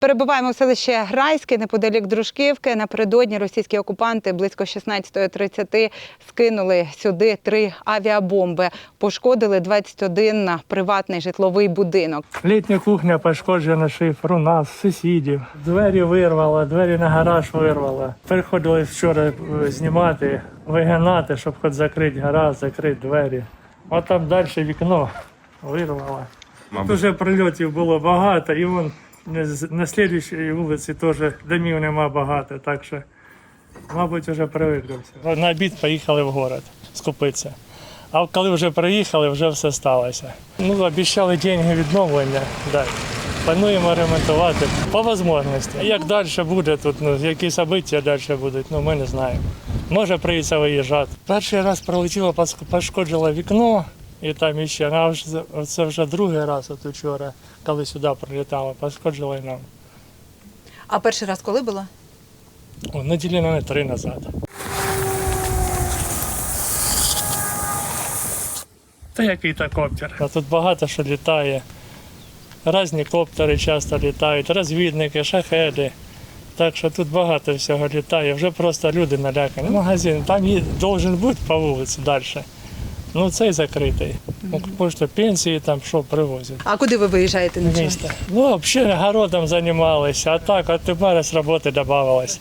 Перебуваємо в селищі Грайське неподалік Дружківки. Напередодні російські окупанти близько 16.30 скинули сюди три авіабомби. Пошкодили 21 на приватний житловий будинок. Літня кухня пошкоджена шифр у нас, сусідів. Двері вирвала, двері на гараж вирвала. Приходили вчора е, знімати, вигинати, щоб хоч закрити гараж, закрити двері. От там далі вікно вирвала. Тут Уже прильотів було багато, і вон на слідчій вулиці теж домів нема багато, так що, мабуть, вже привикли всі. На обід поїхали в город скупитися. А коли вже приїхали, вже все сталося. Ну, обіцяли деньги відновлення. Да. Плануємо ремонтувати по можливості. Як далі буде тут, ну, які события далі будуть, ну ми не знаємо. Може прийдеться виїжджати. Перший раз пролетіло, пошкодило вікно, і там іще. А вже це вже другий раз от вчора, коли сюди прилітало, пошкодило і нам. А перший раз коли було? О, неділі на три назад. Та який то коптер. А тут багато що літає. Різні коптери часто літають, розвідники, шахеди. Так що тут багато всього літає. Вже просто люди налякані. Магазин, там є, должен бути по вулиці далі. Ну цей закритий. Тому що пенсії там що привозять. А куди ви виїжджаєте на Місто. Ну, взагалі городом займалися, а так, от тепер з роботи додавалось.